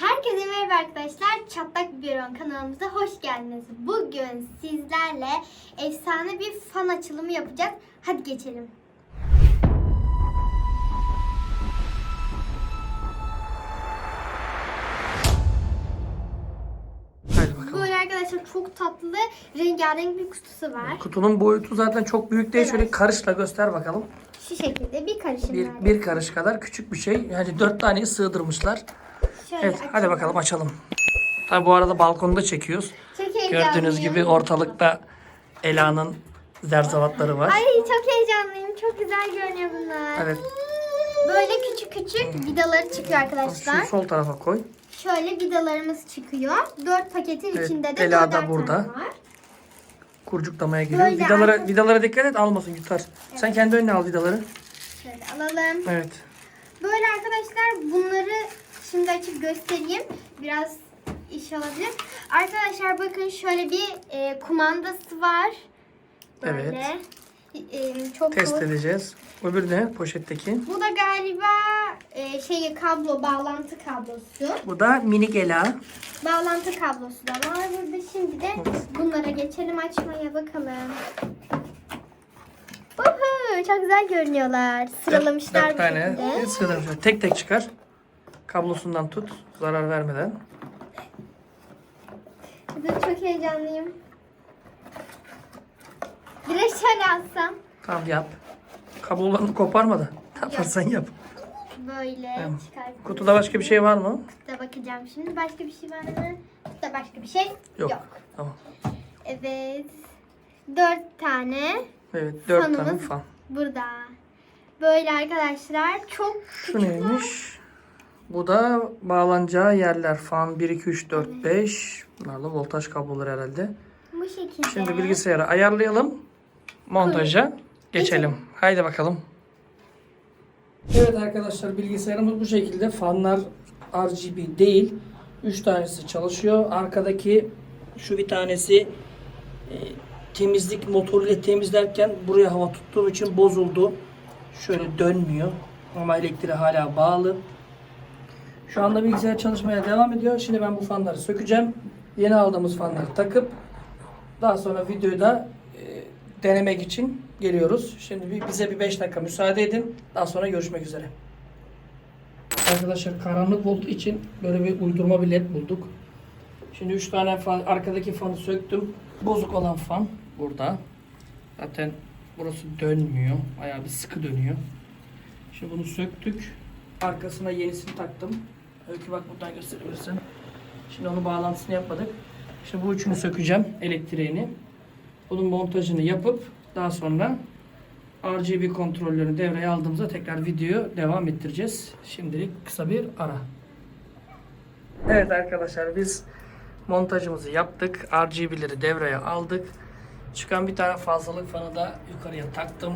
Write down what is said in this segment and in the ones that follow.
Herkese merhaba arkadaşlar. Çatlak Biberon kanalımıza hoş geldiniz. Bugün sizlerle efsane bir fan açılımı yapacağız. Hadi geçelim. Hadi bakalım. Böyle arkadaşlar çok tatlı rengarenk bir kutusu var. Kutunun boyutu zaten çok büyük değil. Şöyle karışla göster bakalım. Şu şekilde bir karışım Bir, var. bir karış kadar küçük bir şey. Yani dört taneyi sığdırmışlar. Şöyle Evet hadi açalım. bakalım açalım. Tabi bu arada balkonda çekiyoruz. Heyecanlıyım. Gördüğünüz gibi ortalıkta Ela'nın zerzavatları var. Ay çok heyecanlıyım. Çok güzel görünüyor bunlar. Evet. Böyle küçük küçük vidaları çıkıyor arkadaşlar. Şunu sol tarafa koy. Şöyle vidalarımız çıkıyor. Dört paketin Evet, içinde de Ela da dörder burada. tane var. Kurcuklamaya. Böyle Vidalara, arka- vidalara dikkat et almasın yutar. Sen kendi önüne al vidaları. Şöyle alalım. Evet. Böyle arkadaşlar bunları şimdi açıp göstereyim. Biraz iş olabilir. Arkadaşlar bakın şöyle bir e, kumandası var. Evet. Böyle. E, çok Test cool. edeceğiz. Öbürü ne? Poşetteki. Bu da galiba e, şey kablo, bağlantı kablosu. Bu da minik Ela. Bağlantı kablosu da var burada. Şimdi de bunlara geçelim açmaya bakalım. Uhu, çok güzel görünüyorlar. Sıralamışlar Dört bir tane. Sığdırmışlar. Tek tek çıkar. Kablosundan tut. Zarar vermeden. Ben çok heyecanlıyım. Şöyle alsam. Tamam yap. Kablolarını koparma da. Ne yaparsan yap. Böyle Tamam. çıkartıp Kutuda başka bir şey var mı? da bakacağım şimdi. Başka bir şey var mı? Kutuda başka bir şey Yok. Tamam. Evet. Dört tane Evet dört tane Fanımız fan. burada. Böyle arkadaşlar çok Şu neymiş? Bu da bağlanacağı yerler. Fan 1, 2, 3, 4, 5. Bunlar da voltaj kabloları herhalde. bu şekilde. Şimdi bilgisayarı ayarlayalım. Montaja geçelim. Haydi bakalım. Evet arkadaşlar bilgisayarımız bu şekilde. Fanlar RGB değil. 3 tanesi çalışıyor. Arkadaki şu bir tanesi e, temizlik motoruyla temizlerken buraya hava tuttuğum için bozuldu. Şöyle dönmüyor. Ama elektriği hala bağlı. Şu anda bilgisayar çalışmaya devam ediyor. Şimdi ben bu fanları sökeceğim. Yeni aldığımız fanları takıp daha sonra videoyu da e, denemek için geliyoruz. Şimdi bize bir 5 dakika müsaade edin. Daha sonra görüşmek üzere. Arkadaşlar karanlık olduğu için böyle bir uydurma bir led bulduk. Şimdi 3 tane fan, arkadaki fanı söktüm. Bozuk olan fan burada. Zaten burası dönmüyor. Bayağı bir sıkı dönüyor. Şimdi bunu söktük. Arkasına yenisini taktım. Öykü bak buradan gösterebilirsin. Şimdi onun bağlantısını yapmadık. Şimdi bu üçünü sökeceğim elektriğini. Bunun montajını yapıp daha sonra RGB kontrollerini devreye aldığımızda tekrar videoyu devam ettireceğiz. Şimdilik kısa bir ara. Evet arkadaşlar biz montajımızı yaptık. RGB'leri devreye aldık. Çıkan bir tane fazlalık fanı da yukarıya taktım.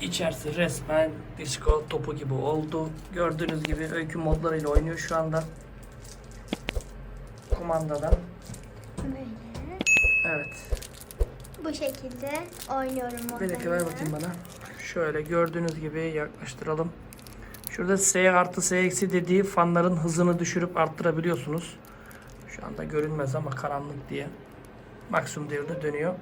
İçerisi resmen disco topu gibi oldu. Gördüğünüz gibi öykü modlarıyla oynuyor şu anda. Kumandadan. Böyle. Evet. Bu şekilde oynuyorum. Bir dakika ver bakayım bana. Şöyle gördüğünüz gibi yaklaştıralım. Şurada S artı S eksi dediği fanların hızını düşürüp arttırabiliyorsunuz. Şu anda görünmez ama karanlık diye. Maksimum devirde dönüyor.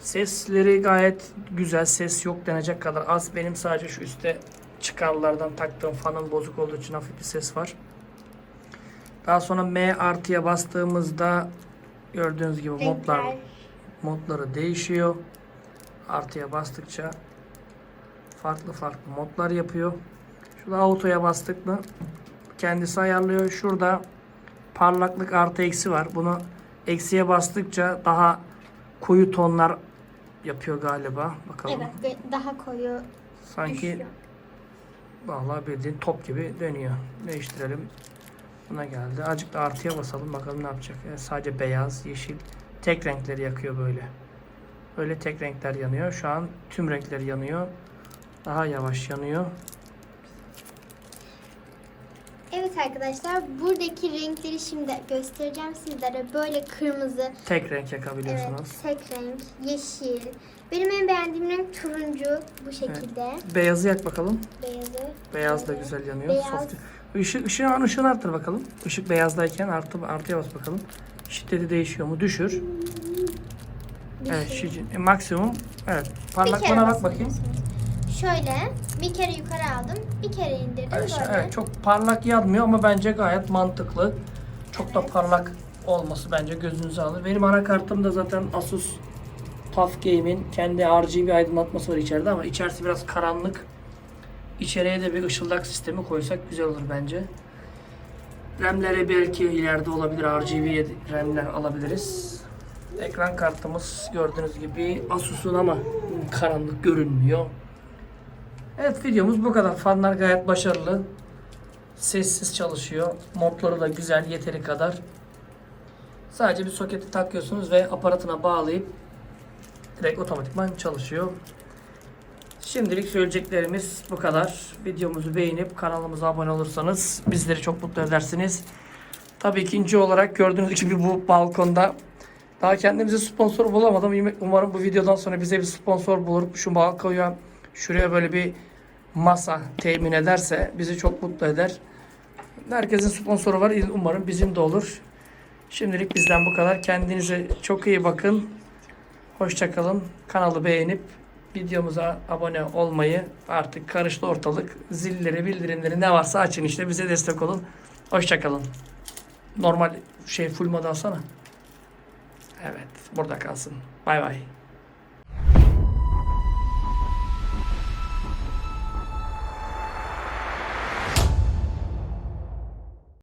Sesleri gayet güzel. Ses yok denecek kadar az. Benim sadece şu üstte çıkarlardan taktığım fanın bozuk olduğu için hafif bir ses var. Daha sonra M artıya bastığımızda gördüğünüz gibi modlar modları değişiyor. Artıya bastıkça farklı farklı modlar yapıyor. Şurada autoya bastık mı kendisi ayarlıyor. Şurada parlaklık artı eksi var. Bunu eksiye bastıkça daha koyu tonlar yapıyor galiba. Bakalım. Evet ve daha koyu Sanki düşüyor. vallahi bildiğin top gibi dönüyor. Değiştirelim. Buna geldi. Azıcık da artıya basalım bakalım ne yapacak. Yani sadece beyaz, yeşil tek renkleri yakıyor böyle. Böyle tek renkler yanıyor. Şu an tüm renkleri yanıyor. Daha yavaş yanıyor. Evet arkadaşlar buradaki renkleri şimdi göstereceğim sizlere. Böyle kırmızı, Tek renk evet, yakabiliyorsunuz. tek renk, yeşil. Benim en beğendiğim renk turuncu bu şekilde. Beyazı yak bakalım. Beyazı. Beyaz da güzel yanıyor. Beyaz. Soft. Işık, ışığın ışığını arttır bakalım. Işık beyazdayken artı artıya bas bakalım. Şiddeti değişiyor mu? Düşür. Bir Evet, şey. şu, e, maksimum. Evet. Bir Parlaklığına bak bakayım. basıyorsunuz. Şöyle bir kere yukarı aldım, bir kere indirdim Evet, böyle. evet, çok parlak yanmıyor ama bence gayet mantıklı. Çok da parlak olması bence gözünüzü alır. Benim anakartım da zaten Asus TUF Game'in kendi RGB aydınlatması var içeride ama içerisi biraz karanlık. İçeriye de bir ışıldak sistemi koysak güzel olur bence. RAM'lere belki ileride olabilir. RGB RAM'ler alabiliriz. Ekran kartımız gördüğünüz gibi Asus'un ama karanlık görünmüyor. Evet videomuz bu kadar. Fanlar gayet başarılı. Sessiz çalışıyor. Modları da güzel yeteri kadar. Sadece bir soketi takıyorsunuz ve aparatına bağlayıp direkt otomatikman çalışıyor. Şimdilik söyleyeceklerimiz bu kadar. Videomuzu beğenip kanalımıza abone olursanız bizleri çok mutlu edersiniz. Tabii ikinci olarak gördüğünüz gibi bu balkonda daha kendimize sponsor bulamadım. Umarım bu videodan sonra bize bir sponsor bulur. Şu balkoya şuraya böyle bir masa temin ederse bizi çok mutlu eder. Herkesin sponsoru var. Umarım bizim de olur. Şimdilik bizden bu kadar. Kendinize çok iyi bakın. Hoşçakalın. Kanalı beğenip videomuza abone olmayı artık karıştı ortalık. Zilleri, bildirimleri ne varsa açın işte bize destek olun. Hoşçakalın. Normal şey full mod alsana. Evet burada kalsın. Bay bay.